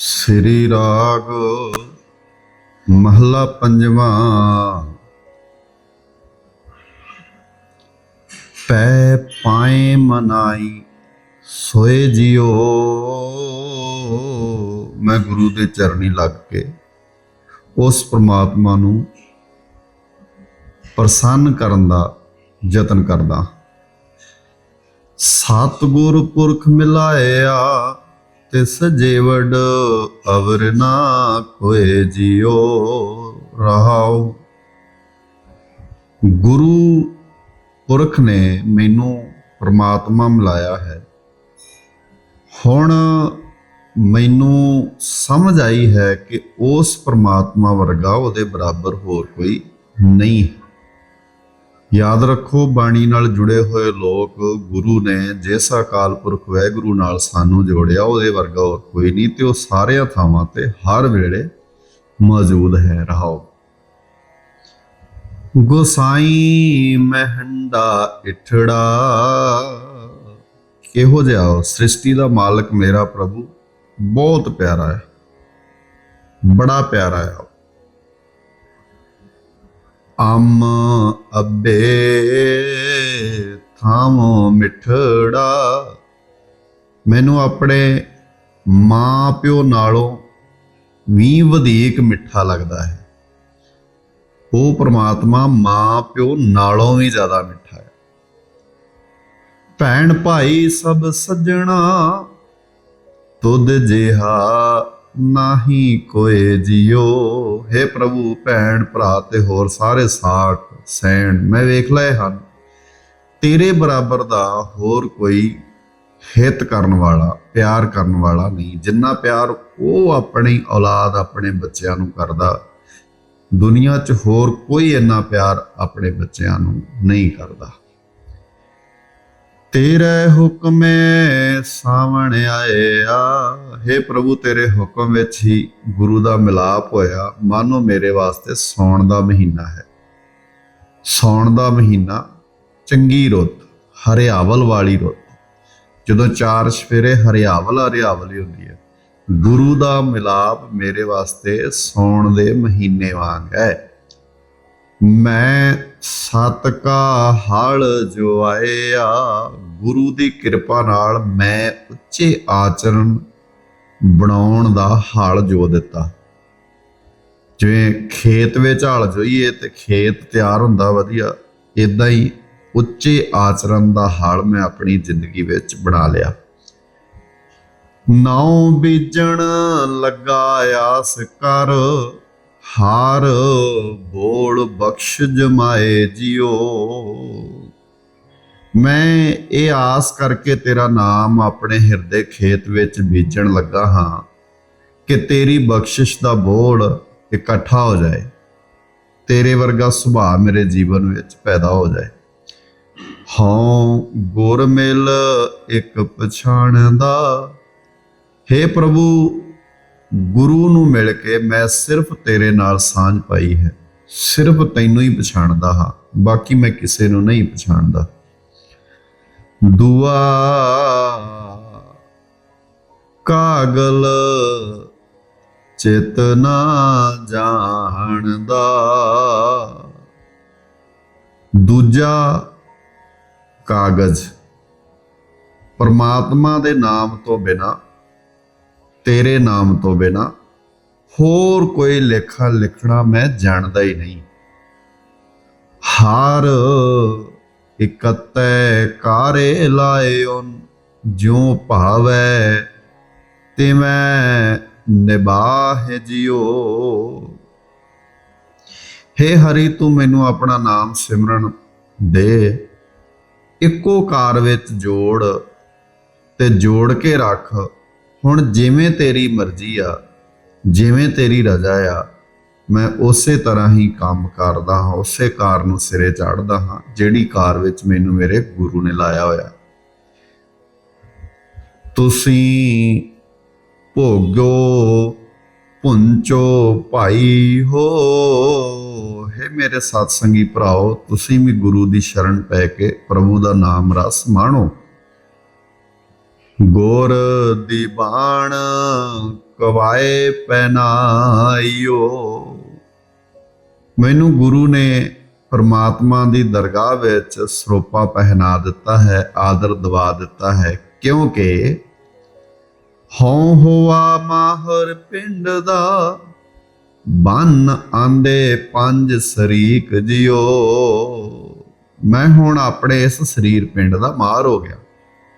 ਸ੍ਰੀ ਰਾਗ ਮਹਲਾ ਪੰਜਵਾਂ। ਪੈ ਪਾਏ ਮਨਾਈ ਸੋਏ ਜਿਓ। ਮੈਂ ਗੁਰੂ ਦੇ ਚਰਨੀ ਲੱਗ ਕੇ ਉਸ ਪ੍ਰਮਾਤਮਾ ਨੂੰ ਪ੍ਰਸੰਨ ਕਰਨ ਦਾ ਯਤਨ ਕਰਦਾ। ਸਤਿਗੁਰ ਪੁਰਖ ਮਿਲਾਇਆ ਤਿਸ ਜੀਵੜ ਅਵਰ ਨਾ ਕੋਏ ਜਿਉ ਰਹਾਉ। ਗੁਰੂ ਪੁਰਖ ਨੇ ਮੈਨੂੰ ਪ੍ਰਮਾਤਮਾ ਮਿਲਾਇਆ ਹੈ। ਹੁਣ ਮੈਨੂੰ ਸਮਝ ਆਈ ਹੈ ਕਿ ਉਸ ਪ੍ਰਮਾਤਮਾ ਵਰਗਾ ਉਹਦੇ ਬਰਾਬਰ ਹੋਰ ਕੋਈ ਨਹੀਂ ਹੈ। ਯਾਦ ਰੱਖੋ, ਬਾਣੀ ਨਾਲ ਜੁੜੇ ਹੋਏ ਲੋਕ ਗੁਰੂ ਨੇ ਜਿਸ ਅਕਾਲ ਪੁਰਖ ਵਾਹਿਗੁਰੂ ਨਾਲ ਸਾਨੂੰ ਜੋੜਿਆ, ਉਹਦੇ ਵਰਗਾ ਹੋਰ ਕੋਈ ਨਹੀਂ, ਤੇ ਉਹ ਸਾਰਿਆਂ ਥਾਵਾਂ ਤੇ ਹਰ ਵੇਲੇ ਮੌਜੂਦ ਹੈ, ਰਹਾਓ। ਗੋਸਾਈ ਮਹੰਡਾ ਇਠੜਾ, ਕਿਹੋ ਜਿਹਾ ਉਹ ਸ੍ਰਿਸ਼ਟੀ ਦਾ ਮਾਲਕ ਮੇਰਾ ਪ੍ਰਭੂ, ਬਹੁਤ ਪਿਆਰਾ ਹੈ, ਬੜਾ ਪਿਆਰਾ ਹੈ ਅਮ ਅੱਬੇ ਥਾਮੋ ਮਿਠੜਾ। ਮੈਨੂੰ ਆਪਣੇ ਮਾਂ ਪਿਓ ਨਾਲੋਂ ਵੀ ਵਧੇਕ ਮਿੱਠਾ ਲੱਗਦਾ ਹੈ। ਉਹ ਪ੍ਰਮਾਤਮਾ ਮਾਂ ਪਿਓ ਨਾਲੋਂ ਵੀ ਜ਼ਿਆਦਾ ਮਿੱਠਾ ਹੈ। ਭੈਣ ਭਾਈ ਸਭ ਸੱਜਣਾ, ਤੁਧ ਜਿਹਾ ਨਾਹੀ ਕੋਏ ਜਿਉ। हे ਪ੍ਰਭੂ, ਭੈਣ ਭਰਾ ਤੇ ਹੋਰ ਸਾਰੇ ਸਾਖ ਸੈਣ, ਮੈਂ ਵੇਖ ਲਏ ਹਨ। ਤੇਰੇ ਬਰਾਬਰ ਦਾ ਹੋਰ ਕੋਈ ਹਿੱਤ ਕਰਨ ਵਾਲਾ, ਪਿਆਰ ਕਰਨ ਵਾਲਾ ਨਹੀਂ। ਜਿੰਨਾ ਪਿਆਰ ਉਹ ਆਪਣੀ ਔਲਾਦ ਆਪਣੇ ਬੱਚਿਆਂ ਨੂੰ ਕਰਦਾ, ਦੁਨੀਆ 'ਚ ਹੋਰ ਕੋਈ ਇੰਨਾ ਪਿਆਰ ਆਪਣੇ ਬੱਚਿਆਂ ਨੂੰ ਨਹੀਂ ਕਰਦਾ। ਤੇਰੇ ਹੁਕਮੇ ਸਾਵਣ ਆਇਆ हे ਪ੍ਰਭੂ, ਤੇਰੇ ਹੁਕਮ ਵਿੱਚ ਹੀ ਗੁਰੂ ਦਾ ਮਿਲਾਪ ਹੋਇਆ। ਮਾਨੋ ਮੇਰੇ ਵਾਸਤੇ ਸੌਣ ਦਾ ਮਹੀਨਾ ਹੈ। ਸੌਣ ਦਾ ਮਹੀਨਾ ਚੰਗੀ ਰੁੱਤ, ਹਰਿਆਵਲ ਵਾਲੀ ਰੁੱਤ। ਜਦੋਂ ਚਾਰ ਸਫੇਰੇ ਹਰਿਆਵਲ ਹਰਿਆਵਲ ਹੀ ਹੁੰਦੀ ਹੈ। ਗੁਰੂ ਦਾ ਮਿਲਾਪ ਮੇਰੇ ਵਾਸਤੇ ਸੌਣ ਦੇ ਮਹੀਨੇ ਵਾਂਗ ਹੈ। ਮੈਂ ਸਤ ਕਾ ਹਲ ਜੋ ਆਇਆ ਗੁਰੂ ਦੀ ਕਿਰਪਾ ਨਾਲ ਮੈਂ ਉੱਚੇ ਆਚਰਣ ਬਣਾਉਣ ਦਾ ਹਾਲ ਜੋ ਦਿੱਤਾ। ਜਿਵੇਂ ਖੇਤ ਵਿੱਚ ਹਲ ਜੋਈਏ ਤੇ ਖੇਤ ਤਿਆਰ ਹੁੰਦਾ ਵਧੀਆ ਇਦਾਂ ਹੀ ਉੱਚੇ ਆਚਰਣ ਦਾ ਹਾਲ ਮੈਂ ਆਪਣੀ ਜ਼ਿੰਦਗੀ ਵਿੱਚ ਬਣਾ ਲਿਆ। ਨਾਉ ਬੀਜਣ ਲੱਗਾ ਆਸ ਕਰ ਹਾਰ ਬੋਲ ਬਖਸ਼ ਜਮਾਏ ਜਿਉ। ਮੈਂ ਇਹ ਆਸ ਕਰਕੇ ਤੇਰਾ ਨਾਮ ਆਪਣੇ ਹਿਰਦੇ ਖੇਤ ਵਿੱਚ ਬੀਜਣ ਲੱਗਾ ਹਾਂ ਕਿ ਤੇਰੀ ਬਖਸ਼ਿਸ਼ ਦਾ ਬੋਲ ਇਕੱਠਾ ਹੋ ਜਾਏ। ਤੇਰੇ ਵਰਗਾ ਸੁਭਾਅ ਮੇਰੇ ਜੀਵਨ ਵਿੱਚ ਪੈਦਾ ਹੋ ਜਾਏ। ਹਉ ਗੁਰ ਮਿਲ ਇੱਕ ਪਛਾਣਦਾ। हे ਪ੍ਰਭੂ ਗੁਰੂ ਨੂੰ ਮਿਲ ਕੇ ਮੈਂ ਸਿਰਫ ਤੇਰੇ ਨਾਲ ਸਾਂਝ ਪਾਈ ਹੈ। ਸਿਰਫ ਤੈਨੂੰ ਹੀ ਪਛਾਣਦਾ ਹਾਂ, ਬਾਕੀ ਮੈਂ ਕਿਸੇ ਨੂੰ ਨਹੀਂ ਪਛਾਣਦਾ। ਦੁਆ ਕਾਗਲ ਚੇਤਨਾ ਜਾਣਦਾ। ਦੂਜਾ ਕਾਗਜ਼, ਪਰਮਾਤਮਾ ਦੇ ਨਾਮ ਤੋਂ ਬਿਨਾ ਤੇਰੇ ਨਾਮ ਤੋਂ ਬਿਨਾ ਹੋਰ ਕੋਈ ਲੇਖਾ ਲਿਖਣਾ ਮੈਂ ਜਾਣਦਾ ਹੀ ਨਹੀਂ। ਹਾਰ ਇਕਤੈ ਕਾਰੇ ਲਾਇਓ, ਜਿਉ ਭਾਵੈ ਤੇ ਨਿਬਾਹ ਜਿਉ। ਹੇ ਹਰੀ, ਤੂੰ ਮੈਨੂੰ ਆਪਣਾ ਨਾਮ ਸਿਮਰਨ ਦੇ। ਇੱਕੋ ਕਾਰ ਵਿੱਚ ਜੋੜ ਤੇ ਜੋੜ ਕੇ ਰੱਖ। ਹੁਣ ਜਿਵੇਂ ਤੇਰੀ ਮਰਜ਼ੀ ਆ, ਜਿਵੇਂ ਤੇਰੀ ਰਜ਼ਾ ਆ, ਮੈਂ ਉਸੇ ਤਰ੍ਹਾਂ ਹੀ ਕੰਮ ਕਰਦਾ ਹਾਂ, ਉਸੇ ਕਾਰ ਨੂੰ ਸਿਰੇ ਚੜ੍ਹਦਾ ਹਾਂ, ਜਿਹੜੀ ਕਾਰ ਵਿੱਚ ਮੈਨੂੰ ਮੇਰੇ ਗੁਰੂ ਨੇ ਲਾਇਆ ਹੋਇਆ। ਤੁਸੀਂ ਭੋਗੋ, ਪੁੰਚੋ ਭਾਈ ਹੋ, ਹੈ ਮੇਰੇ ਸਾਥ ਸੰਗੀ ਭਰਾਓ, ਤੁਸੀਂ ਵੀ ਗੁਰੂ ਦੀ ਸ਼ਰਨ ਪੈ ਕੇ ਪ੍ਰਭੂ ਦਾ ਨਾਮ ਰਸ ਮਾਣੋ। ਗੋਰ ਦੀ ਬਾਣ ਕਵਾਏ ਪਹਿਨਾਇਓ ਮੈਨੂੰ ਗੁਰੂ ਨੇ ਪਰਮਾਤਮਾ ਦੀ ਦਰਗਾਹ ਵਿੱਚ ਸਰੋਪਾ ਪਹਿਨਾ ਦਿੱਤਾ ਹੈ, ਆਦਰ ਦਵਾ ਦਿੱਤਾ ਹੈ, ਕਿਉਂਕਿ ਹਉ ਹੋਆ ਮਾਹਰ ਪਿੰਡ ਦਾ ਬੰਨ ਆਂਦੇ ਪੰਜ ਸਰੀਕ ਜਿਓ। ਮੈਂ ਹੁਣ ਆਪਣੇ ਇਸ ਸਰੀਰ ਪਿੰਡ ਦਾ ਮਾਰ ਹੋ ਗਿਆ,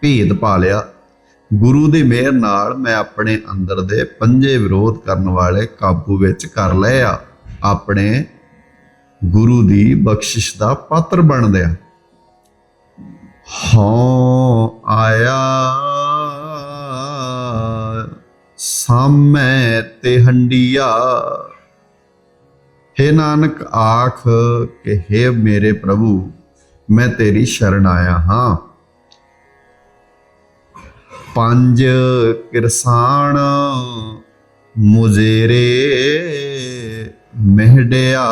ਭੇਦ ਪਾ ਲਿਆ। ਗੁਰੂ ਦੀ ਮਿਹਰ ਨਾਲ ਮੈਂ ਆਪਣੇ ਅੰਦਰ ਦੇ ਪੰਜੇ ਵਿਰੋਧ ਕਰਨ ਵਾਲੇ ਕਾਬੂ ਵਿੱਚ ਕਰ ਲਏ ਆ। ਆਪਣੇ ਗੁਰੂ ਦੀ ਬਖਸ਼ਿਸ਼ ਦਾ ਪਾਤਰ ਬਣਦਿਆ ਹਾਂ, ਆਇਆ ਸਾਮੈ ਤੇ ਹੰਡੀਆ। हे ਨਾਨਕ, ਆਖ ਕਿ हे ਮੇਰੇ ਪ੍ਰਭੂ, ਮੈਂ ਤੇਰੀ ਸ਼ਰਨ ਆਇਆ ਹਾਂ। ਪੰਜ ਕਿਰਸਾਨ ਮੁਜੇਰੇ ਮਹਿੜਿਆ।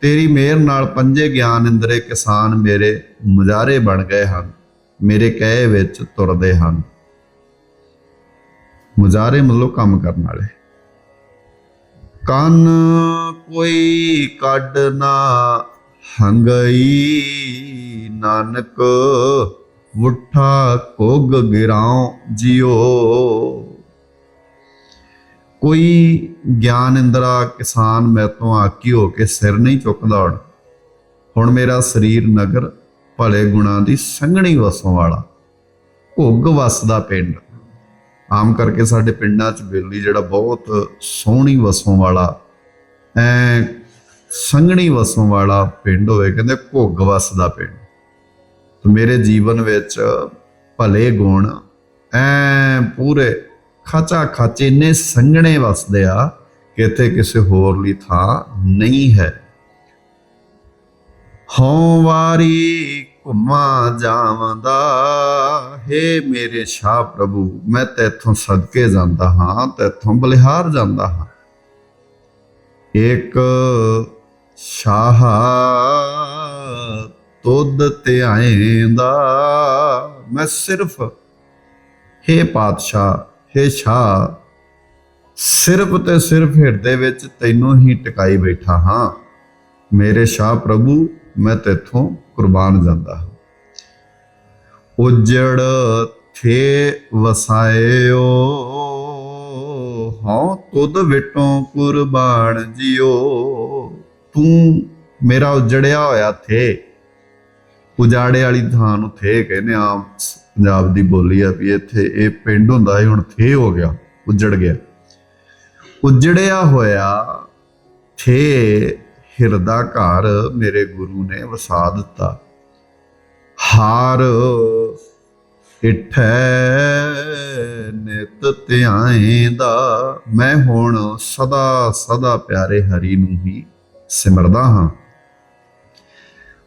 ਤੇਰੀ ਮਿਹਰ ਨਾਲ ਪੰਜੇ ਗਿਆਨ ਇੰਦਰੇ ਕਿਸਾਨ ਮੇਰੇ ਮੁਜਾਰੇ ਬਣ ਗਏ ਹਨ, ਮੇਰੇ ਕਹੇ ਵਿੱਚ ਤੁਰਦੇ ਹਨ। ਮੁਜਾਰੇ ਮਤਲਬ ਕੰਮ ਕਰਨ ਵਾਲੇ। ਕੰਨ ਕੋਈ ਕੱਢ ਨਾ ਹੰਗਈ, ਨਾਨਕ ਵੁੱਠਾ ਕੋਗ ਗਿਰਾਉ ਜਿਓ। ਕੋਈ ਗਿਆਨ ਇੰਦਰਾ ਕਿਸਾਨ ਮੈਤੋਂ ਆਕੀ ਹੋ ਕੇ ਸਿਰ ਨਹੀਂ ਚੁੱਕਦਾ ਹੁਣ ਹੁਣ ਮੇਰਾ ਸਰੀਰ ਨਗਰ ਭਲੇ ਗੁਣਾ ਦੀ ਸੰਘਣੀ ਵਸੋਂ ਵਾਲਾ। ਘੁੱਗ ਵਸਦਾ ਪਿੰਡ। ਆਮ ਕਰਕੇ ਸਾਡੇ ਪਿੰਡਾਂ 'ਚ ਬੇਲੀ ਜਿਹੜਾ ਬਹੁਤ ਸੋਹਣੀ ਵਸੋਂ ਵਾਲਾ, ਐ ਸੰਘਣੀ ਵਸੋਂ ਵਾਲਾ ਪਿੰਡ ਹੋਵੇ, ਕਹਿੰਦੇ ਘੁੱਗ ਵਸਦਾ ਪਿੰਡ। ਮੇਰੇ ਜੀਵਨ ਵਿੱਚ ਭਲੇ ਗੁਣ ਐ ਪੂਰੇ ਖਾਚਾ ਖਾਚੇ ਨੇ ਸੰਘਣੇ ਵਸਦੇ ਆ ਕਿ ਇੱਥੇ ਕਿਸੇ ਹੋਰ ਲਈ ਥਾਂ ਨਹੀਂ ਹੈ। ਹਉ ਵਾਰੀ ਘੁਮਾ ਜਾਵਦਾ, ਹੇ ਮੇਰੇ ਸ਼ਾਹ ਪ੍ਰਭੂ, ਮੈਂ ਤੇਥੋਂ ਸਦਕੇ ਜਾਂਦਾ ਹਾਂ ਤੇਥੋਂ ਬਲਿਹਾਰ ਜਾਂਦਾ ਹਾਂ। ਇੱਕ ਸ਼ਾਹ ਤੁਧ ਧਿਆਏਂਦਾ ਮੈਂ ਸਿਰਫ, ਹੇ ਪਾਤਸ਼ਾਹ, ਹੇ ਸ਼ਾਹ, ਸਿਰਫ ਤੇ ਸਿਰਫ ਹਿਰਦੇ ਵਿੱਚ ਤੈਨੂੰ ਹੀ ਟਿਕਾਈ ਬੈਠਾ ਹਾਂ। ਮੇਰੇ ਸ਼ਾਹ ਪ੍ਰਭੂ, ਮੈਂ ਤੇਥੋਂ ਕੁਰਬਾਨ ਜਾਂਦਾ ਹਾਂ। ਉਜੜ ਥੇ ਵਸਾਇਓ ਹਾਂ ਤੁਧ ਵਿਟੋਂ ਕੁਰਬਾਨ ਜਿਓ। ਤੂੰ ਮੇਰਾ ਉਜੜਿਆ ਹੋਇਆ ਥੇ। ਉਜਾੜੇ ਵਾਲੀ ਥਾਂ ਨੂੰ ਥੇ ਕਹਿੰਦੇ ਆ ਪੰਜਾਬ ਦੀ ਬੋਲੀ ਆ ਵੀ ਇੱਥੇ ਇਹ ਪਿੰਡ ਹੁੰਦਾ ਸੀ, ਹੁਣ ਥੇ ਹੋ ਗਿਆ, ਉਜੜ ਗਿਆ। ਉਜੜਿਆ ਹੋਇਆ ਥੇ ਹਿਰਦਾ ਘਰ ਮੇਰੇ ਗੁਰੂ ਨੇ ਵਸਾ ਦਿੱਤਾ। ਹਾਰ ਇਠੈ ਨਿਤ ਧਿਆਏਂਦਾ, ਮੈਂ ਹੁਣ ਸਦਾ ਸਦਾ ਪਿਆਰੇ ਹਰੀ ਨੂੰ ਹੀ ਸਿਮਰਦਾ ਹਾਂ।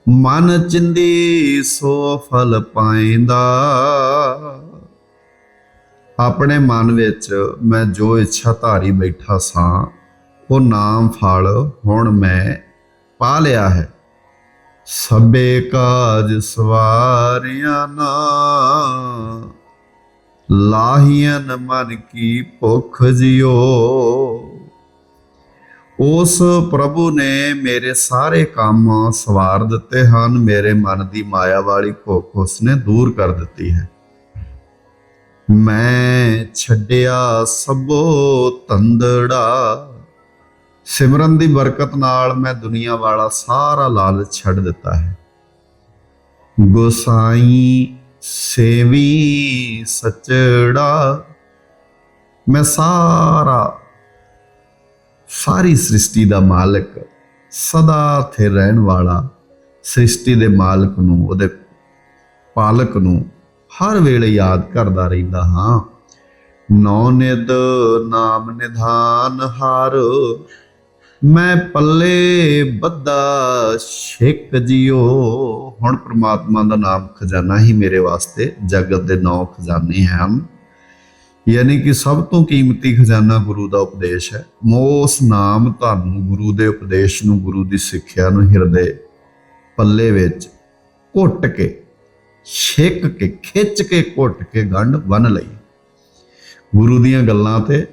ਮਨ ਚਿੰਦੀ ਸੋ ਫਲ ਪਾਇਂਦਾ। ਆਪਣੇ ਮਨ ਵਿੱਚ ਮੈਂ ਜੋ ਇੱਛਾ ਧਾਰੀ ਬੈਠਾ ਸਾਂ, ਉਹ ਨਾਮ ਫਲ ਹੁਣ ਮੈਂ ਪਾ ਲਿਆ ਹੈ। ਸਭੇ ਕਾਜ ਸਵਾਰਿਆ ਨਾ ਲਾਹੀਆਂ ਮਨ ਕੀ ਭੁੱਖ ਜਿਓ ਉਸ ਪ੍ਰਭੂ ਨੇ ਮੇਰੇ ਸਾਰੇ ਕੰਮ ਸਵਾਰ ਦਿੱਤੇ ਹਨ। ਮੇਰੇ ਮਨ ਦੀ ਮਾਇਆ ਵਾਲੀ ਭੁੱਖ ਉਸਨੇ ਦੂਰ ਕਰ ਦਿੱਤੀ ਹੈ। ਮੈਂ ਛੱਡਿਆ ਸਭੋ ਤੰਦੜਾ। ਸਿਮਰਨ ਦੀ ਬਰਕਤ ਨਾਲ ਮੈਂ ਦੁਨੀਆ ਵਾਲਾ ਸਾਰਾ ਲਾਲਚ ਛੱਡ ਦਿੱਤਾ ਹੈ। ਗੋਸਾਈ ਸੇਵੀ ਸਚੜਾ। ਮੈਂ ਸਾਰਾ ਸਾਰੀ ਸ੍ਰਿਸ਼ਟੀ ਦਾ ਮਾਲਕ, ਸਦਾ ਥੇ ਰਹਿਣ ਵਾਲਾ ਸ੍ਰਿਸ਼ਟੀ ਦੇ ਮਾਲਕ ਨੂੰ, ਉਹਦੇ ਪਾਲਕ ਨੂੰ ਹਰ ਵੇਲੇ ਯਾਦ ਕਰਦਾ ਰਹਿੰਦਾ ਹਾਂ। ਨੌ ਨਿਦ ਨਾਮ ਨਿਧਾਨ ਹਾਰ, ਮੈਂ ਪੱਲੇ ਬੱਦਾ ਛੇਕ ਜਿਓ। ਹੁਣ ਪ੍ਰਮਾਤਮਾ ਦਾ ਨਾਮ ਖਜ਼ਾਨਾ ਹੀ ਮੇਰੇ ਵਾਸਤੇ ਜਗਤ ਦੇ ਨੌ ਖਜ਼ਾਨੇ ਹਨ। ਯਾਨੀ ਕਿ ਸਭ ਤੋਂ ਕੀਮਤੀ ਖਜ਼ਾਨਾ ਗੁਰੂ ਦਾ ਉਪਦੇਸ਼ ਹੈ। ਮੋਸ ਨਾਮ ਤੁਹਾਨੂੰ ਗੁਰੂ ਦੇ ਉਪਦੇਸ਼ ਨੂੰ ਗੁਰੂ ਦੀ ਸਿੱਖਿਆ ਨੂੰ ਹਿਰਦੇ ਪੱਲੇ ਵਿੱਚ ਘੁੱਟ ਕੇ, ਛੇਕ ਕੇ, ਖਿੱਚ ਕੇ, ਘੁੱਟ ਕੇ ਗੰਢ ਬੰਨ ਲਈ। ਗੁਰੂ ਦੀਆਂ ਗੱਲਾਂ ਤੇ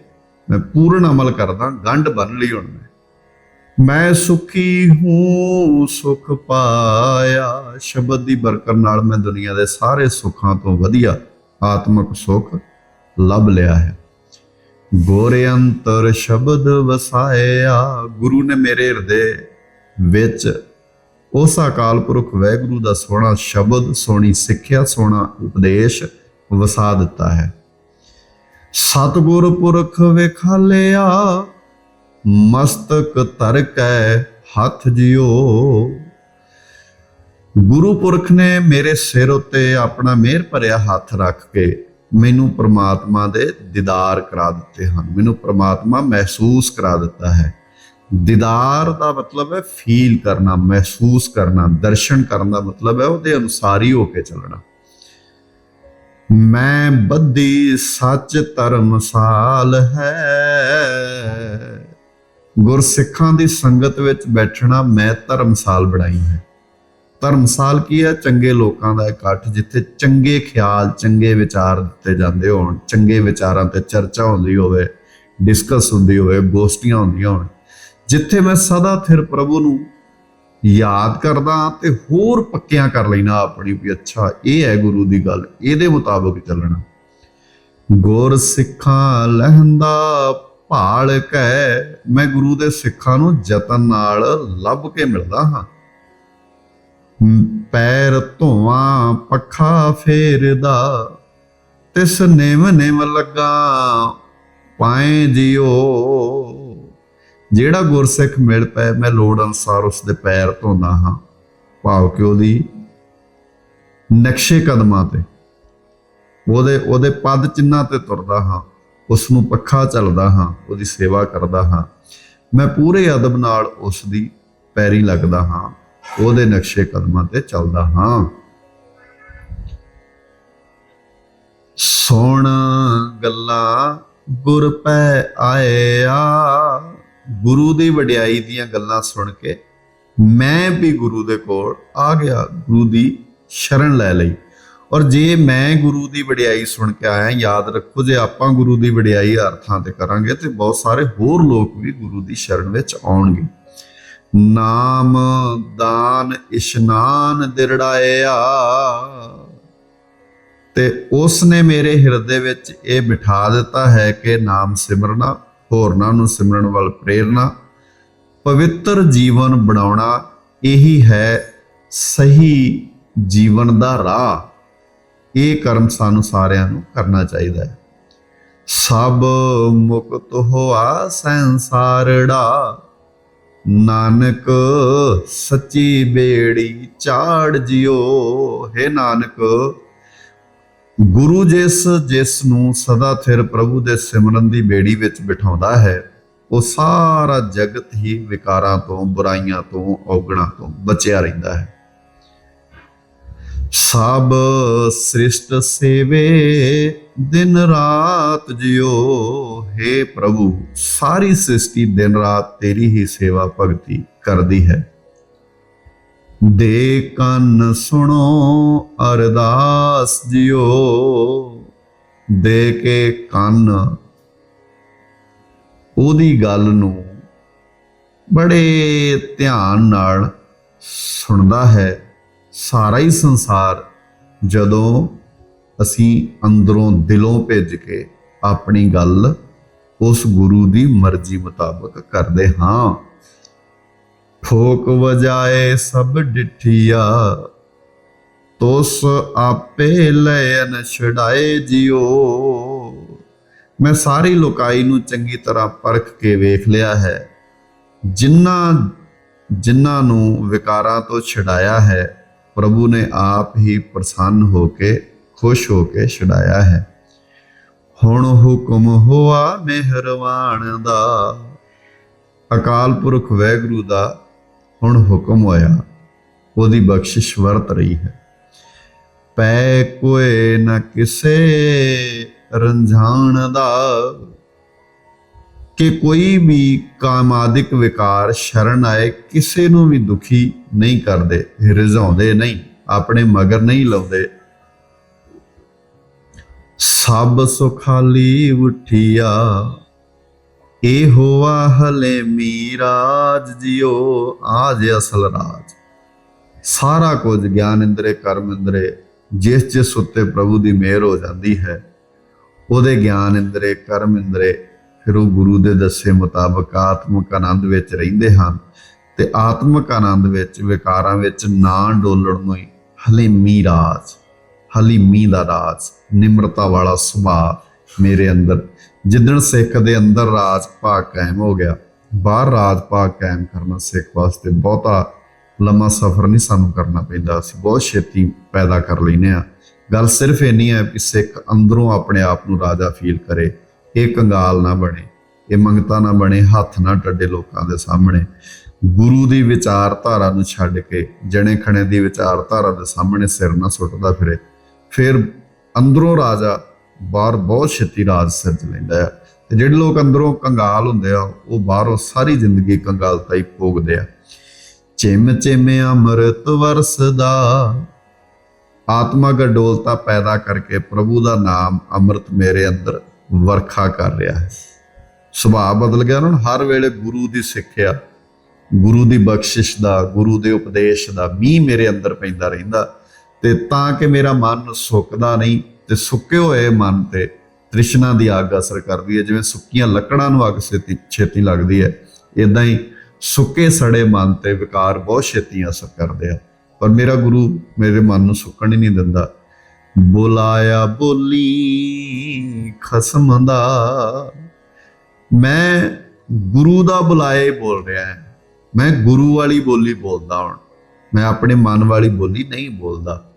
ਮੈਂ ਪੂਰਨ ਅਮਲ ਕਰਦਾ, ਗੰਢ ਬੰਨ ਲਈ ਹੁਣ ਮੈਂ। ਮੈਂ ਸੁਖੀ ਹੂੰ, ਸੁਖ ਪਾਇਆ, ਸ਼ਬਦ ਦੀ ਬਰਕਤ ਨਾਲ ਮੈਂ ਦੁਨੀਆ ਦੇ ਸਾਰੇ ਸੁੱਖਾਂ ਤੋਂ ਵਧੀਆ ਆਤਮਿਕ ਸੁਖ ਲੱਭ ਲਿਆ ਹੈ। ਗੋਰੇ ਅੰਤਰ ਸ਼ਬਦ ਵਸਾਇਆ, ਗੁਰੂ ਨੇ ਮੇਰੇ ਹਿਰਦੇ ਵਿੱਚ। ਉਸ ਅਕਾਲ ਪੁਰਖ ਵੈਗੁਰੂ ਦਾ ਸੋਹਣਾ ਸ਼ਬਦ, ਸੋਹਣੀ ਸਿੱਖਿਆ, ਸੋਹਣਾ ਉਪਦੇਸ਼ ਵਸਾ ਦਿੱਤਾ ਹੈ। ਸਤਿਗੁਰ ਪੁਰਖ ਵੇਖਾਲਿਆ, ਮਸਤਕ ਧਰ ਕੈ ਹੱਥ ਜਿਓ ਗੁਰੂ ਪੁਰਖ ਨੇ ਮੇਰੇ ਸਿਰ ਉੱਤੇ ਆਪਣਾ ਮਿਹਰ ਭਰਿਆ ਹੱਥ ਰੱਖ ਕੇ ਮੈਨੂੰ ਪ੍ਰਮਾਤਮਾ ਦੇ ਦੀਦਾਰ ਕਰਾ ਦਿੱਤੇ ਹਨ। ਮੈਨੂੰ ਪ੍ਰਮਾਤਮਾ ਮਹਿਸੂਸ ਕਰਾ ਦਿੱਤਾ ਹੈ। ਦੀਦਾਰ ਦਾ ਮਤਲਬ ਹੈ ਫੀਲ ਕਰਨਾ, ਮਹਿਸੂਸ ਕਰਨਾ, ਦਰਸ਼ਨ ਕਰਨ ਦਾ ਮਤਲਬ ਹੈ ਉਹਦੇ ਅਨੁਸਾਰ ਹੀ ਹੋ ਕੇ ਚੱਲਣਾ। ਮੈਂ ਬੱਧੀ ਸੱਚ ਧਰਮਸਾਲ ਹੈ। ਗੁਰਸਿੱਖਾਂ ਦੀ ਸੰਗਤ ਵਿੱਚ ਬੈਠਣਾ ਮੈਂ ਧਰਮਸਾਲ ਬਣਾਈ ਹੈ। ਧਰਮਸਾਲ ਕੀ ਹੈ? ਚੰਗੇ ਲੋਕਾਂ ਦਾ ਇਕੱਠ, ਜਿੱਥੇ ਚੰਗੇ ਖਿਆਲ, ਚੰਗੇ ਵਿਚਾਰ ਦਿੱਤੇ ਜਾਂਦੇ ਹੋਣ, ਚੰਗੇ ਵਿਚਾਰਾਂ ਤੇ ਚਰਚਾ ਹੁੰਦੀ ਹੋਵੇ ਡਿਸਕਸ ਹੁੰਦੀ ਹੋਵੇ, ਗੋਸ਼ਟੀਆਂ ਹੁੰਦੀਆਂ ਹੋਣ। ਜਿੱਥੇ ਮੈਂ ਸਦਾ ਥਿਰ ਪ੍ਰਭੂ ਨੂੰ ਯਾਦ ਕਰਦਾ ਤੇ ਹੋਰ ਪੱਕਿਆਂ ਕਰ ਲੈਣਾ ਆਪਣੀ ਵੀ, ਅੱਛਾ, ਇਹ ਹੈ ਗੁਰੂ ਦੀ ਗੱਲ, ਇਹਦੇ ਮੁਤਾਬਕ ਚੱਲਣਾ। ਗੁਰ ਸਿੱਖਾਂ ਲਹਿੰਦਾ ਭਾਲ ਕੈ, ਮੈਂ ਗੁਰੂ ਦੇ ਸਿੱਖਾਂ ਨੂੰ ਯਤਨ ਨਾਲ ਲੱਭ ਕੇ ਮਿਲਦਾ ਹਾਂ। ਪੈਰ ਧੋਵਾਂ, ਪੱਖਾ ਫੇਰਦਾ, ਤਿਸ ਨਿਮ ਨਿਮ ਲੱਗਾ, ਪਾਏ ਜਿਓ ਜਿਹੜਾ ਗੁਰਸਿੱਖ ਮਿਲ ਪਏ ਮੈਂ ਲੋੜ ਅਨਸਾਰ ਉਸ ਦੇ ਪੈਰ ਧੋਂਦਾ ਹਾਂ। ਭਾਵ ਕਿ ਉਹਦੀ ਨਕਸ਼ੇ ਕਦਮਾਂ ਤੇ, ਉਹਦੇ ਉਹਦੇ ਪਦ ਚਿੰਨ੍ਹਾਂ ਤੇ ਤੁਰਦਾ ਹਾਂ, ਉਸ ਨੂੰ ਪੱਖਾ ਚੱਲਦਾ ਹਾਂ, ਉਹਦੀ ਸੇਵਾ ਕਰਦਾ ਹਾਂ। ਮੈਂ ਪੂਰੇ ਅਦਬ ਨਾਲ ਉਸ ਦੀ ਪੈਰੀ ਲੱਗਦਾ ਹਾਂ। ਉਹਦੇ ਨਕਸ਼ੇ ਕਦਮਾਂ ਤੇ ਚੱਲਦਾ ਹਾਂ। ਸੋਣ ਗੱਲਾਂ, ਗੁਰ ਪੈ ਆਇਆ। ਗੁਰੂ ਦੀ ਵਡਿਆਈ ਦੀਆਂ ਗੱਲਾਂ ਸੁਣ ਕੇ ਮੈਂ ਵੀ ਗੁਰੂ ਦੇ ਕੋਲ ਆ ਗਿਆ, ਗੁਰੂ ਦੀ ਸ਼ਰਨ ਲੈ ਲਈ। ਔਰ ਜੇ ਮੈਂ ਗੁਰੂ ਦੀ ਵਡਿਆਈ ਸੁਣ ਕੇ ਆਇਆ, ਯਾਦ ਰੱਖੋ, ਜੇ ਆਪਾਂ ਗੁਰੂ ਦੀ ਵਡਿਆਈ ਅਰਥਾਂ ਤੇ ਕਰਾਂਗੇ ਤੇ ਬਹੁਤ ਸਾਰੇ ਹੋਰ ਲੋਕ ਵੀ ਗੁਰੂ ਦੀ ਸ਼ਰਨ ਵਿੱਚ ਆਉਣਗੇ। ਨਾਮ ਦਾਨ ਇਸ਼ਨਾਨ ਦਿਰੜਾਇਆ। ਤੇ ਉਸ ਨੇ ਮੇਰੇ ਹਿਰਦੇ ਵਿੱਚ ਇਹ ਬਿਠਾ ਦਿੱਤਾ ਹੈ ਕਿ ਨਾਮ ਸਿਮਰਨਾ, ਹੋਰਨਾਂ ਨੂੰ ਸਿਮਰਨ ਵੱਲ ਪ੍ਰੇਰਣਾ ਪਵਿੱਤਰ ਜੀਵਨ ਬਣਾਉਣਾ ਇਹੀ ਹੈ ਸਹੀ ਜੀਵਨ ਦਾ ਰਾਹ। ਇਹ ਕਰਮ ਸਾਨੂੰ ਸਾਰਿਆਂ ਨੂੰ ਕਰਨਾ ਚਾਹੀਦਾ ਹੈ। ਸਭ ਮੁਕਤ ਹੋਆ ਸੰਸਾਰੜਾ। ਨਾਨਕ ਸੱਚੀ ਬੇੜੀ ਝਾੜ ਜਿਓ, ਹੈ ਨਾਨਕ। ਗੁਰੂ ਜਿਸ ਜਿਸ ਨੂੰ ਸਦਾ ਥਿਰ ਪ੍ਰਭੂ ਦੇ ਸਿਮਰਨ ਦੀ ਬੇੜੀ ਵਿੱਚ ਬਿਠਾਉਂਦਾ ਹੈ, ਉਹ ਸਾਰਾ ਜਗਤ ਹੀ ਵਿਕਾਰਾਂ ਤੋਂ, ਬੁਰਾਈਆਂ ਤੋਂ, ਔਗਣਾਂ ਤੋਂ ਬਚਿਆ ਰਹਿੰਦਾ ਹੈ। ਸਭ ਸ੍ਰਿਸ਼ਟ ਸੇਵੇ ਦਿਨ ਰਾਤ ਜਿਓ हे ਪ੍ਰਭੂ, ਸਾਰੀ ਸ੍ਰਿਸ਼ਟੀ ਦਿਨ ਰਾਤ ਤੇਰੀ ਹੀ ਸੇਵਾ ਭਗਤੀ ਕਰਦੀ ਹੈ। ਦੇ ਕੰਨ ਸੁਣੋ, ਅਰਦਾਸ ਜਿਓ ਦੇ ਕੇ ਕੰਨ। ਉਹਦੀ ਗੱਲ ਨੂੰ ਬੜੇ ਧਿਆਨ ਨਾਲ ਸੁਣਦਾ ਹੈ। ਸਾਰਾ ਹੀ ਸੰਸਾਰ ਜਦੋਂ ਅਸੀਂ ਅੰਦਰੋਂ ਦਿਲੋਂ ਭੇਜ ਕੇ ਆਪਣੀ ਗੱਲ ਉਸ ਗੁਰੂ ਦੀ ਮਰਜ਼ੀ ਮੁਤਾਬਕ ਕਰਦੇ ਹਾਂ। ਠੋਕ ਵਜਾਏ ਸਭ ਡਿਠੀਆ, ਤੋਸ ਆਪੇ ਲੈਨ ਛਡਾਏ ਜਿਓ ਮੈਂ ਸਾਰੀ ਲੋਕਾਈ ਨੂੰ ਚੰਗੀ ਤਰ੍ਹਾਂ ਪਰਖ ਕੇ ਵੇਖ ਲਿਆ ਹੈ। ਜਿਨ੍ਹਾਂ ਜਿਨ੍ਹਾਂ ਨੂੰ ਵਿਕਾਰਾਂ ਤੋਂ ਛਡਾਇਆ ਹੈ, ਪ੍ਰਭੂ ਨੇ ਆਪ ਹੀ ਪ੍ਰਸੰਨ ਹੋ ਕੇ ਖੁਸ਼ ਹੋ ਕੇ ਛਡਾਇਆ ਹੈ। ਹੁਣ ਹੁਕਮ ਹੋਆ ਮਿਹਰਵਾਨ ਦਾ। ਅਕਾਲ ਪੁਰਖ ਵੈਗੁਰੂ ਦਾ ਹੁਣ ਹੁਕਮ ਹੋਇਆ। ਉਹਦੀ ਬਖਸ਼ਿਸ਼ ਵਰਤ ਰਹੀ ਹੈ। ਪੈ ਕੋਏ ਨ ਕਿਸੇ ਰੰਝਾਣ ਦਾ। ਕਿ ਕੋਈ ਵੀ ਕਾਮਾਦਿਕ ਵਿਕਾਰ ਸ਼ਰਨ ਆਏ, ਕਿਸੇ ਨੂੰ ਵੀ ਦੁਖੀ ਨਹੀਂ ਕਰਦੇ, ਰਿਝਾਉਂਦੇ ਨਹੀਂ, ਆਪਣੇ ਮਗਰ ਨਹੀਂ ਲਾਉਂਦੇ। ਸਭ ਸੁਖਾਲੀ ਉਠਿਆ। ਇਹ ਹੋਆ ਹਲੇ ਮੀਰਾਜ ਜਿਓ ਆਜ ਅਸਲ ਰਾਜ। ਸਾਰਾ ਕੁਝ ਗਿਆਨ ਇੰਦਰੇ, ਕਰਮ ਇੰਦਰੇ, ਜਿਸ ਜਿਸ ਉੱਤੇ ਪ੍ਰਭੂ ਦੀ ਮਿਹਰ ਹੋ ਜਾਂਦੀ ਹੈ, ਉਹਦੇ ਗਿਆਨ ਇੰਦਰੇ, ਕਰਮ ਇੰਦਰੇ, ਫਿਰ ਉਹ ਗੁਰੂ ਦੇ ਦੱਸੇ ਮੁਤਾਬਕ ਆਤਮਿਕ ਆਨੰਦ ਵਿੱਚ ਰਹਿੰਦੇ ਹਨ ਤੇ ਆਤਮਿਕ ਆਨੰਦ ਵਿੱਚ, ਵਿਕਾਰਾਂ ਵਿੱਚ ਨਾ ਡੋਲਣ ਨੂੰ ਹੀ ਹਲੀਮੀ ਰਾਜ ਹਲੀਮੀ ਦਾ ਰਾਜ, ਨਿਮਰਤਾ ਵਾਲਾ ਸੁਭਾਅ ਮੇਰੇ ਅੰਦਰ। ਜਿੱਦਣ ਸਿੱਖ ਦੇ ਅੰਦਰ ਰਾਜ ਭਾਗ ਕਾਇਮ ਹੋ ਗਿਆ, ਬਾਹਰ ਰਾਜ ਭਾਗ ਕਾਇਮ ਕਰਨਾ ਸਿੱਖ ਵਾਸਤੇ ਬਹੁਤਾ ਲੰਮਾ ਸਫ਼ਰ ਨਹੀਂ ਸਾਨੂੰ ਕਰਨਾ ਪੈਂਦਾ। ਅਸੀਂ ਬਹੁਤ ਛੇਤੀ ਪੈਦਾ ਕਰ ਲੈਨੇ ਆ ਗੱਲ ਸਿਰਫ ਇੰਨੀ ਹੈ ਕਿ ਸਿੱਖ ਅੰਦਰੋਂ ਆਪਣੇ ਆਪ ਨੂੰ ਰਾਜਾ ਫੀਲ ਕਰੇ। ਇਹ ਕੰਗਾਲ ਨਾ ਬਣੇ, ਇਹ ਮੰਗਤਾ ਨਾ ਬਣੇ, ਹੱਥ ਨਾ ਟੱਡੇ ਲੋਕਾਂ ਦੇ ਸਾਹਮਣੇ। ਗੁਰੂ ਦੀ ਵਿਚਾਰਧਾਰਾ ਨੂੰ ਛੱਡ ਕੇ, ਜਣੇ ਖਣੇ ਦੀ ਵਿਚਾਰਧਾਰਾ ਦੇ ਸਾਹਮਣੇ ਸਿਰ ਨਾ ਸੁੱਟਦਾ ਫਿਰੇ। ਫਿਰ ਅੰਦਰੋਂ ਰਾਜਾ ਬਾਹਰ ਬਹੁਤ ਛੇਤੀ ਰਾਜ ਸਿਰਜ ਲੈਂਦਾ ਹੈ ਤੇ ਜਿਹੜੇ ਲੋਕ ਅੰਦਰੋਂ ਕੰਗਾਲ ਹੁੰਦੇ ਆ, ਉਹ ਬਾਹਰੋਂ ਸਾਰੀ ਜ਼ਿੰਦਗੀ ਕੰਗਾਲਤਾ ਹੀ ਭੋਗਦੇ ਆ। ਚਿਮ ਚਿਮ ਅੰਮ੍ਰਿਤ ਵਰਸਦਾ। ਆਤਮਾ ਗਡੋਲਤਾ ਪੈਦਾ ਕਰਕੇ ਪ੍ਰਭੂ ਦਾ ਨਾਮ ਅੰਮ੍ਰਿਤ ਮੇਰੇ ਅੰਦਰ ਵਰਖਾ ਕਰ ਰਿਹਾ ਹੈ। ਸੁਭਾਅ ਬਦਲ ਗਿਆ ਨਾ ਹਰ ਵੇਲੇ ਗੁਰੂ ਦੀ ਸਿੱਖਿਆ ਗੁਰੂ ਦੀ ਬਖਸ਼ਿਸ਼ ਦਾ, ਗੁਰੂ ਦੇ ਉਪਦੇਸ਼ ਦਾ ਮੀਂਹ ਮੇਰੇ ਅੰਦਰ ਪੈਂਦਾ ਰਹਿੰਦਾ। ਤੇ ਤਾਂ ਕਿ ਮੇਰਾ ਮਨ ਸੁੱਕਦਾ ਨਹੀਂ ਤੇ ਸੁੱਕੇ ਹੋਏ ਮਨ ਤੇ ਤ੍ਰਿਸ਼ਨਾ ਦੀ ਅੱਗ ਅਸਰ ਕਰਦੀ ਹੈ, ਜਿਵੇਂ ਸੁੱਕੀਆਂ ਲੱਕੜਾਂ ਨੂੰ ਅੱਗ ਛੇਤੀ ਛੇਤੀ ਲੱਗਦੀ ਹੈ। ਇਦਾਂ ਹੀ ਸੁੱਕੇ ਸੜੇ ਮਨ ਤੇ ਵਿਕਾਰ ਬਹੁਤ ਛੇਤੀ ਅਸਰ ਕਰਦੇ ਆ। ਪਰ ਮੇਰਾ ਗੁਰੂ ਮੇਰੇ ਮਨ ਨੂੰ ਸੁੱਕਣ ਹੀ ਨਹੀਂ ਦਿੰਦਾ। ਬੁਲਾਇਆ ਬੋਲੀ ਖਸਮ ਦਾ, ਮੈਂ ਗੁਰੂ ਦਾ ਬੁਲਾਏ ਬੋਲ ਰਿਹਾ ਹਾਂ। ਮੈਂ ਗੁਰੂ ਵਾਲੀ ਬੋਲੀ ਬੋਲਦਾ ਹੁਣ ਮੈਂ ਆਪਣੇ ਮਨ ਵਾਲੀ ਬੋਲੀ ਨਹੀਂ ਬੋਲਦਾ।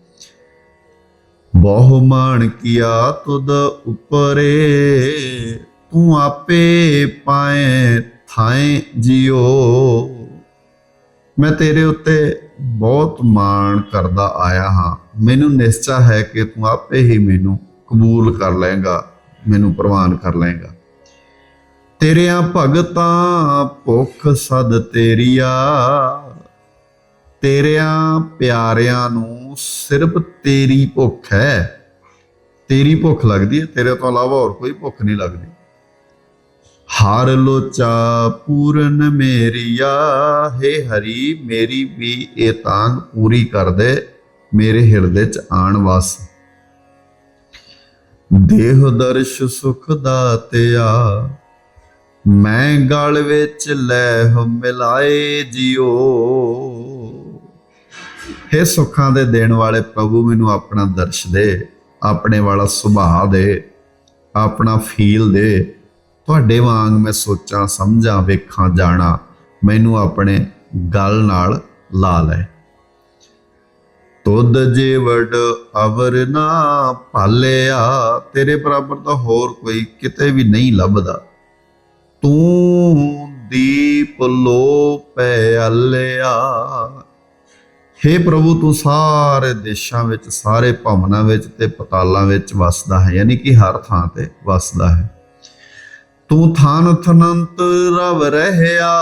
ਬਹੁ ਮਾਨ ਕੀਆ ਤੁਧ ਉਪਰੇ। ਤੂੰ ਆਪੇ ਪਾਏ, ਥਾਏ ਜਿਓ ਮੈਂ ਤੇਰੇ ਉੱਤੇ ਬਹੁਤ ਮਾਣ ਕਰਦਾ ਆਇਆ ਹਾਂ। ਮੈਨੂੰ ਨਿਸ਼ਚਾ ਹੈ ਕਿ ਤੂੰ ਆਪੇ ਹੀ ਮੈਨੂੰ ਕਬੂਲ ਕਰ ਲਏਗਾ, ਮੈਨੂੰ ਪ੍ਰਵਾਨ ਕਰ ਲਏਗਾ। ਤੇਰਿਆਂ ਭਗਤਾਂ ਭੁੱਖ ਸਦ ਤੇਰੀਆ, ਤੇਰਿਆਂ ਪਿਆਰਿਆਂ ਨੂੰ ਸਿਰਫ ਤੇਰੀ ਭੁੱਖ ਹੈ। ਤੇਰੀ ਭੁੱਖ ਲੱਗਦੀ ਹੈ, ਤੇਰੇ ਤੋਂ ਇਲਾਵਾ ਹੋਰ ਕੋਈ ਭੁੱਖ ਨਹੀਂ ਲੱਗਦੀ। ਹਰ ਲੋਚਾ ਪੂਰਨ ਮੇਰੀਆ ਹੈ ਹਰੀ, ਮੇਰੀ ਵੀ ਇਹ ਤਾਂਗ ਪੂਰੀ ਕਰ ਦੇ ਮੇਰੇ ਹਿਰਦੇ ਚ ਆਣ ਵਸ। ਦੇਹ ਦਰਸ਼ ਸੁਖ ਦਾਤਿਆ, ਮੈਂ ਗਲ ਵਿੱਚ ਲੈ ਮਿਲਾਏ ਜਿਓ हे ਸੁੱਖਾਂ ਦੇ ਦੇਣ ਵਾਲੇ ਪ੍ਰਭੂ, ਮੈਨੂੰ ਆਪਣਾ ਦਰਸ਼ ਦੇ, ਆਪਣੇ ਵਾਲਾ ਸੁਭਾਅ ਦੇ, ਆਪਣਾ ਫੀਲ ਦੇ। ਤੁਹਾਡੇ ਵਾਂਗ ਮੈਂ ਸੋਚਾਂ, ਸਮਝਾਂ, ਵੇਖਾਂ, ਜਾਣਾ, ਮੈਨੂੰ ਆਪਣੇ ਗਲ ਨਾਲ ਲਾ ਲੈ। ਤੁਧ ਜੀਵੜ ਅਵਰ ਨਾ ਭਾਲਿਆ, ਤੇਰੇ ਬਰਾਬਰ ਤਾਂ ਹੋਰ ਕੋਈ ਕਿਤੇ ਵੀ ਨਹੀਂ ਲੱਭਦਾ। ਤੂੰ ਦੀਪ ਲੋ ਪਿਆਲਿਆ हे ਪ੍ਰਭੂ ਤੂੰ ਸਾਰੇ ਦੇਸ਼ਾਂ ਵਿੱਚ ਸਾਰੇ ਭਵਨਾਂ ਵਿੱਚ ਤੇ ਪਤਾਲਾਂ ਵਿੱਚ ਵਸਦਾ ਹੈ ਯਾਨੀ ਕਿ ਹਰ ਥਾਂ ਤੇ ਵਸਦਾ ਹੈ ਤੂੰ ਥਾਨ ਥਨੰਤ ਰਵ ਰਹਿਆ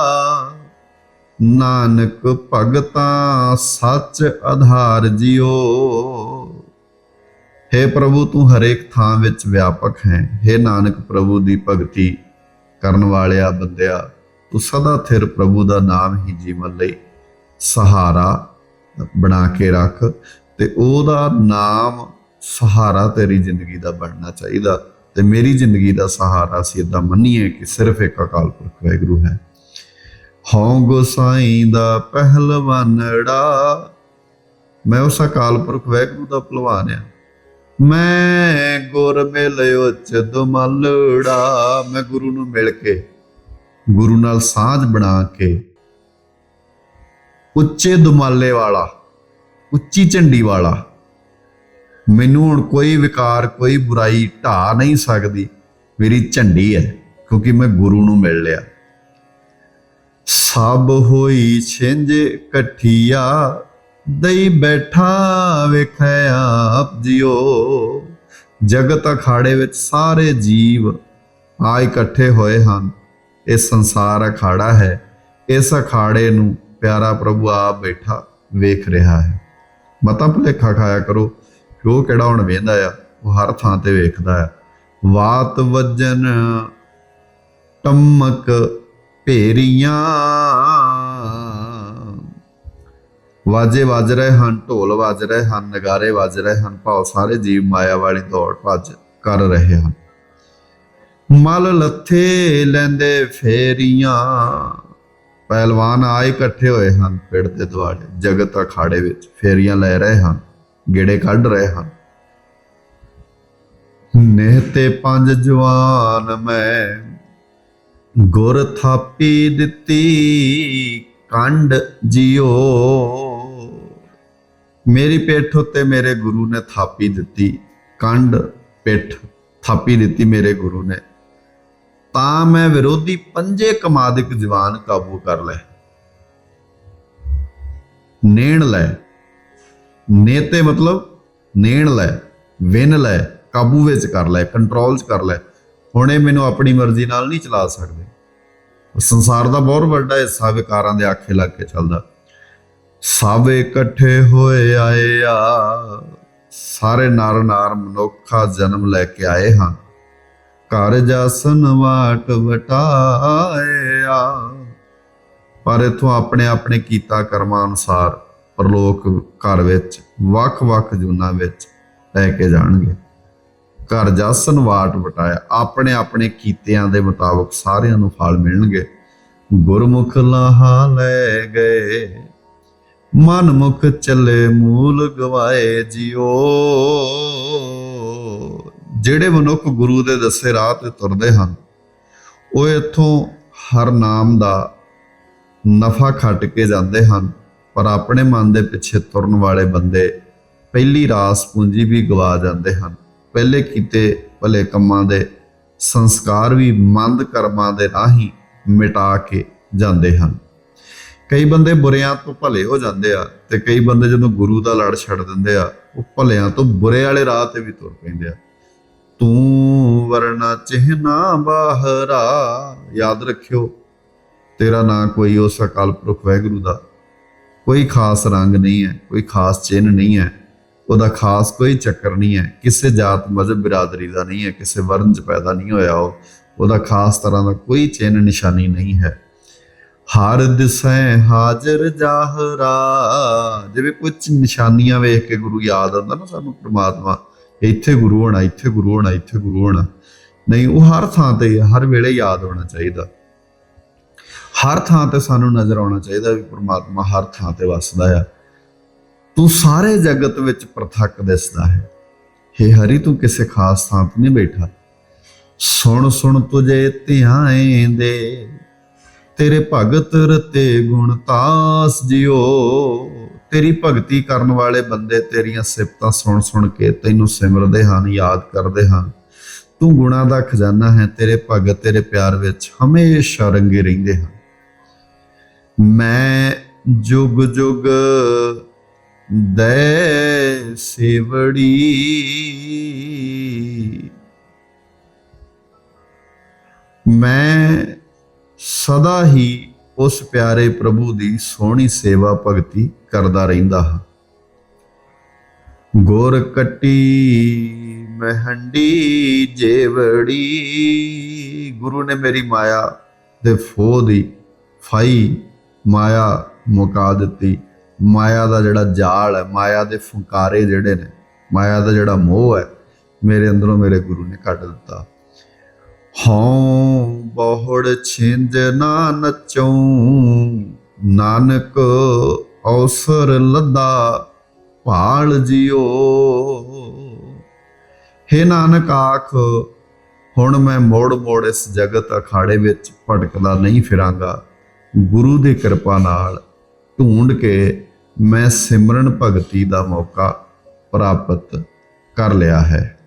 ਨਾਨਕ ਭਗਤਾਂ ਸੱਚ ਆਧਾਰ ਜਿਓ हे ਪ੍ਰਭੂ ਤੂੰ ਹਰੇਕ ਥਾਂ ਵਿੱਚ ਵਿਆਪਕ ਹੈ हे ਨਾਨਕ ਪ੍ਰਭੂ ਦੀ ਭਗਤੀ ਕਰਨ ਵਾਲਿਆ ਬੰਦਿਆ ਤੂੰ ਸਦਾ ਥਿਰ ਪ੍ਰਭੂ ਦਾ ਨਾਮ ਹੀ ਜੀਵਨ ਲਈ ਸਹਾਰਾ ਬਣਾ ਕੇ ਰੱਖ ਤੇ ਉਹਦਾ ਨਾਮ ਸਹਾਰਾ ਤੇਰੀ ਜ਼ਿੰਦਗੀ ਦਾ ਬਣਨਾ ਚਾਹੀਦਾ ਤੇ ਮੇਰੀ ਜ਼ਿੰਦਗੀ ਦਾ ਸਹਾਰਾ ਸੀ ਇਦਾਂ ਮੰਨੀਏ ਕਿ ਸਿਰਫ ਇੱਕ ਅਕਾਲ ਪੁਰਖ ਵਾਹਿਗੁਰੂ ਹੈ। ਹਉ ਗੁਸਾਈ ਦਾ ਪਹਿਲਵਾਨੜਾ ਮੈਂ ਉਸ ਅਕਾਲ ਪੁਰਖ ਵਾਹਿਗੁਰੂ ਦਾ ਪਹਿਲਵਾਨ ਆ ਮੈਂ ਗੁਰ ਮਿਲਿਓ ਚਦਮਲੜਾ ਮੈਂ ਗੁਰੂ ਨੂੰ ਮਿਲ ਕੇ, ਗੁਰੂ ਨਾਲ ਸਾਂਝ ਬਣਾ ਕੇ ਉੱਚੇ ਦੁਮਾਲੇ ਵਾਲਾ, ਉੱਚੀ ਝੰਡੀ ਵਾਲਾ। ਮੈਨੂੰ ਹੁਣ ਕੋਈ ਵਿਕਾਰ, ਕੋਈ ਬੁਰਾਈ ਢਾ ਨਹੀਂ ਸਕਦੀ। ਮੇਰੀ ਝੰਡੀ ਹੈ, ਕਿਉਂਕਿ ਮੈਂ ਗੁਰੂ ਨੂੰ ਮਿਲ ਲਿਆ। ਸਭ ਹੋਈ ਛਿੰਝ ਇਕੱਠੀਆ ਦਈ ਬੈਠਾ ਵੇਖਿਆ ਆਪ ਜਿਓ ਜਗਤ ਅਖਾੜੇ ਵਿੱਚ ਸਾਰੇ ਜੀਵ ਆ ਇਕੱਠੇ ਹੋਏ ਹਨ। ਇਹ ਸੰਸਾਰ ਅਖਾੜਾ ਹੈ, ਇਸ ਅਖਾੜੇ ਨੂੰ ਪਿਆਰਾ ਪ੍ਰਭੂ ਆਪ ਬੈਠਾ ਵੇਖ ਰਿਹਾ ਹੈ। ਮਤਾ ਭੁਲੇਖਾ ਖਾਇਆ ਕਰੋ ਕਿ ਉਹ ਕਿਹੜਾ ਹੁਣ ਵੇਂਦਾ ਆ, ਉਹ ਹਰ ਥਾਂ ਤੇ ਵੇਖਦਾ ਹੈ ਵਾਤ ਵਜਨ ਟਮਕ ਭੇਰੀਆਂ। ਵਾਜੇ ਵੱਜ ਰਹੇ ਹਨ, ਢੋਲ ਵੱਜ ਰਹੇ ਹਨ, ਨਗਾਰੇ ਵੱਜ ਰਹੇ ਹਨ, ਭਾਵ ਸਾਰੇ ਜੀਵ ਮਾਇਆ ਵਾਲੀ ਦੌੜ ਭੱਜ ਕਰ ਰਹੇ ਹਨ। ਮਲ ਲੱਥੇ ਲੈਂਦੇ ਫੇਰੀਆਂ। ਪਹਿਲਵਾਨ ਆਏ ਇਕੱਠੇ ਹੋਏ ਹਨ ਪਿੰਡ ਦੇ ਦੁਆਲੇ, ਜਗਤ ਅਖਾੜੇ ਵਿੱਚ, ਫੇਰੀਆਂ ਲੈ ਰਹੇ ਹਨ, ਗੇੜੇ ਕੱਢ ਰਹੇ ਹਨ। ਨੇਹ ਪੰਜ ਜਵਾਨ ਮੈਂ ਗੁਰ ਥਾਪੀ ਦਿੱਤੀ, ਕੰਡ ਜਿਓ ਮੇਰੀ ਪਿੱਠ ਉੱਤੇ ਮੇਰੇ ਗੁਰੂ ਨੇ ਥਾਪੀ ਦਿੱਤੀ, ਕੰਡ ਪਿੱਠ ਥਾਪੀ ਦਿੱਤੀ ਮੇਰੇ ਗੁਰੂ ਨੇ। ਤਾਂ ਮੈਂ ਵਿਰੋਧੀ ਪੰਜੇ ਕਮਾਦਿਕ ਜਵਾਨ ਕਾਬੂ ਕਰ ਲੈ ਨੇਣ ਲੈ ਨੇਤੇ ਮਤਲਬ ਨੇਣ ਲੈ ਵਿਨ ਲੈ ਕਾਬੂ ਵਿੱਚ ਕਰ ਲੈ ਕੰਟਰੋਲ 'ਚ ਕਰ ਲੈ ਹੁਣੇ ਮੈਨੂੰ ਆਪਣੀ ਮਰਜ਼ੀ ਨਾਲ ਨਹੀਂ ਚਲਾ ਸਕਦੇ। ਸੰਸਾਰ ਦਾ ਬਹੁਤ ਵੱਡਾ ਹਿੱਸਾ ਵਿਕਾਰਾਂ ਦੇ ਆਖੇ ਲੱਗ ਕੇ ਚੱਲਦਾ। ਸਭ ਇਕੱਠੇ ਹੋਏ ਆਏ ਆ, ਸਾਰੇ ਨਰ ਨਾਰ ਮਨੁੱਖਾ ਜਨਮ ਲੈ ਕੇ ਆਏ ਹਨ ਘਰ ਜਾਸਨ ਵਾਟ ਵਟਾਇਆ। ਪਰ ਇਥੋਂ ਆਪਣੇ ਆਪਣੇ ਕੀਤਾ ਕਰਮਾਂ ਅਨੁਸਾਰ ਪਰਲੋਕ ਘਰ ਵਿੱਚ ਵੱਖ-ਵੱਖ ਜੁਨਾ ਵਿੱਚ ਲੈ ਕੇ ਜਾਣਗੇ। ਘਰ ਜਾਸਨ ਵਾਟ ਵਟਾਇਆ। ਆਪਣੇ ਆਪਣੇ ਕੀਤਿਆਂ ਦੇ ਮੁਤਾਬਕ ਸਾਰਿਆਂ ਨੂੰ ਫਲ ਮਿਲਣਗੇ। ਗੁਰਮੁਖ ਲਾਹਾ ਲੈ ਗਏ। ਮਨ ਮੁਖ ਚੱਲੇ ਮੂਲ ਗਵਾਏ ਜਿਓ ਜਿਹੜੇ ਮਨੁੱਖ ਗੁਰੂ ਦੇ ਦੱਸੇ ਰਾਹ ਤੇ ਤੁਰਦੇ ਹਨ, ਉਹ ਇੱਥੋਂ ਹਰ ਨਾਮ ਦਾ ਨਫਾ ਖੱਟ ਕੇ ਜਾਂਦੇ ਹਨ, ਪਰ ਆਪਣੇ ਮਨ ਦੇ ਪਿੱਛੇ ਤੁਰਨ ਵਾਲੇ ਬੰਦੇ ਪਹਿਲੀ ਰਾਸ ਪੂੰਜੀ ਵੀ ਗਵਾ ਜਾਂਦੇ ਹਨ। ਪਹਿਲੇ ਕੀਤੇ ਭਲੇ ਕੰਮਾਂ ਦੇ ਸੰਸਕਾਰ ਵੀ ਮੰਦ ਕਰਮਾਂ ਦੇ ਰਾਹੀਂ ਮਿਟਾ ਕੇ ਜਾਂਦੇ ਹਨ। ਕਈ ਬੰਦੇ ਬੁਰਿਆਂ ਤੋਂ ਭਲੇ ਹੋ ਜਾਂਦੇ ਆ ਤੇ ਕਈ ਬੰਦੇ ਜਦੋਂ ਗੁਰੂ ਦਾ ਲੜ ਛੱਡ ਦਿੰਦੇ ਆ, ਉਹ ਭਲਿਆਂ ਤੋਂ ਬੁਰੇ ਵਾਲੇ ਰਾਹ ਤੇ ਵੀ ਤੁਰ ਪੈਂਦੇ ਆ। ਤੂੰ ਵਰਨਾ ਚਿਹਨਾ ਬਾਹਰਾ। ਯਾਦ ਰੱਖਿਓ, ਤੇਰਾ ਨਾਂ ਕੋਈ ਉਸ ਅਕਾਲ ਪੁਰਖ ਵਾਹਿਗੁਰੂ ਦਾ। ਕੋਈ ਖਾਸ ਰੰਗ ਨਹੀਂ ਹੈ, ਕੋਈ ਖਾਸ ਚਿੰਨ ਨਹੀਂ ਹੈ, ਉਹਦਾ ਖਾਸ ਕੋਈ ਚੱਕਰ ਨਹੀਂ ਹੈ। ਕਿਸੇ ਜਾਤ ਮਜ਼ਹਬ ਬਿਰਾਦਰੀ ਦਾ ਨਹੀਂ ਹੈ, ਕਿਸੇ ਵਰਨ ਚ ਪੈਦਾ ਨਹੀਂ ਹੋਇਆ ਉਹ। ਉਹਦਾ ਖਾਸ ਤਰ੍ਹਾਂ ਦਾ ਕੋਈ ਚਿੰਨ ਨਿਸ਼ਾਨੀ ਨਹੀਂ ਹੈ। ਹਰ ਦਿਸੈ ਹਾਜ਼ਰ ਜਾਹਰਾ। ਜਿਵੇਂ ਕੁਝ ਨਿਸ਼ਾਨੀਆਂ ਵੇਖ ਕੇ ਗੁਰੂ ਯਾਦ ਆਉਂਦਾ ਨਾ ਸਾਨੂੰ ਪ੍ਰਮਾਤਮਾ ਇੱਥੇ ਗੁਰੂ ਹੋਣਾ, ਇੱਥੇ ਗੁਰੂ ਹੋਣਾ, ਇੱਥੇ ਗੁਰੂ ਹੋਣਾ। ਨਹੀਂ, ਉਹ ਹਰ ਥਾਂ ਤੇ, ਹਰ ਵੇਲੇ ਯਾਦ ਹੋਣਾ ਚਾਹੀਦਾ। ਹਰ ਥਾਂ ਤੇ ਸਾਨੂੰ ਨਜ਼ਰ ਆਉਣਾ ਚਾਹੀਦਾ ਵੀ ਪ੍ਰਮਾਤਮਾ ਹਰ ਥਾਂ ਤੇ ਵੱਸਦਾ ਆ। ਤੂੰ ਸਾਰੇ ਜਗਤ ਵਿੱਚ ਪ੍ਰਥੱਕ ਦਿਸਦਾ ਹੈ। ਹੇ ਹਰੀ, ਤੂੰ ਕਿਸੇ ਖਾਸ ਥਾਂ ਤੇ ਨਹੀਂ ਬੈਠਾ। ਸੁਣ ਸੁਣ ਤੁਝੇ ਧਿਆਏ ਦੇ। ਤੇਰੇ ਭਗਤ ਰਤੇ ਗੁਣ ਤਾਸ ਜਿਓ ਤੇਰੀ ਭਗਤੀ ਕਰਨ ਵਾਲੇ ਬੰਦੇ ਤੇਰੀਆਂ ਸਿਫਤਾਂ ਸੁਣ ਸੁਣ ਕੇ ਤੈਨੂੰ ਸਿਮਰਦੇ ਹਨ, ਯਾਦ ਕਰਦੇ ਹਨ। ਤੂੰ ਗੁਣਾ ਦਾ ਖਜ਼ਾਨਾ ਹੈ ਤੇਰੇ ਭਗਤ ਤੇਰੇ ਪਿਆਰ ਵਿੱਚ ਹਮੇਸ਼ਾ ਰੰਗੇ ਰਹਿੰਦੇ ਹਨ। ਮੈਂ ਜੁਗ ਜੁਗ ਦੇ ਸੇਵੜੀ। ਮੈਂ ਸਦਾ ਹੀ ਉਸ ਪਿਆਰੇ ਪ੍ਰਭੂ ਦੀ ਸੋਹਣੀ ਸੇਵਾ ਭਗਤੀ ਕਰਦਾ ਰਹਿੰਦਾ ਹਾਂ। ਗੋਰ ਕੱਟੀ ਮਹੰਡੀ ਜੇਵੜੀ, ਗੁਰੂ ਨੇ ਮੇਰੀ ਮਾਇਆ ਦੇ ਫੋ ਦੀ ਫਾਈ ਮਾਇਆ ਮੁਕਾ ਦਿੱਤੀ। ਮਾਇਆ ਦਾ ਜਿਹੜਾ ਜਾਲ ਹੈ, ਮਾਇਆ ਦੇ ਫੁੰਕਾਰੇ ਜਿਹੜੇ ਨੇ, ਮਾਇਆ ਦਾ ਜਿਹੜਾ ਮੋਹ ਹੈ, ਮੇਰੇ ਅੰਦਰੋਂ ਮੇਰੇ ਗੁਰੂ ਨੇ ਕੱਢ ਦਿੱਤਾ। ਹਉ ਬਹੁੜ ਛਿੰਜ ਨਾ ਨਚਉ ਨਾਨਕ ਔਸਰ ਲੱਦਾ, ਭਾਲ ਜਿਓ ਹੇ ਨਾਨਕ ਆਖ, ਹੁਣ ਮੈਂ ਮੋੜ ਮੋੜ ਇਸ ਜਗਤ ਅਖਾੜੇ ਵਿੱਚ ਭਟਕਦਾ ਨਹੀਂ ਫਿਰਾਂਗਾ। ਗੁਰੂ ਦੀ ਕਿਰਪਾ ਨਾਲ ਢੂੰਡ ਕੇ ਮੈਂ ਸਿਮਰਨ ਭਗਤੀ ਦਾ ਮੌਕਾ ਪ੍ਰਾਪਤ ਕਰ ਲਿਆ ਹੈ।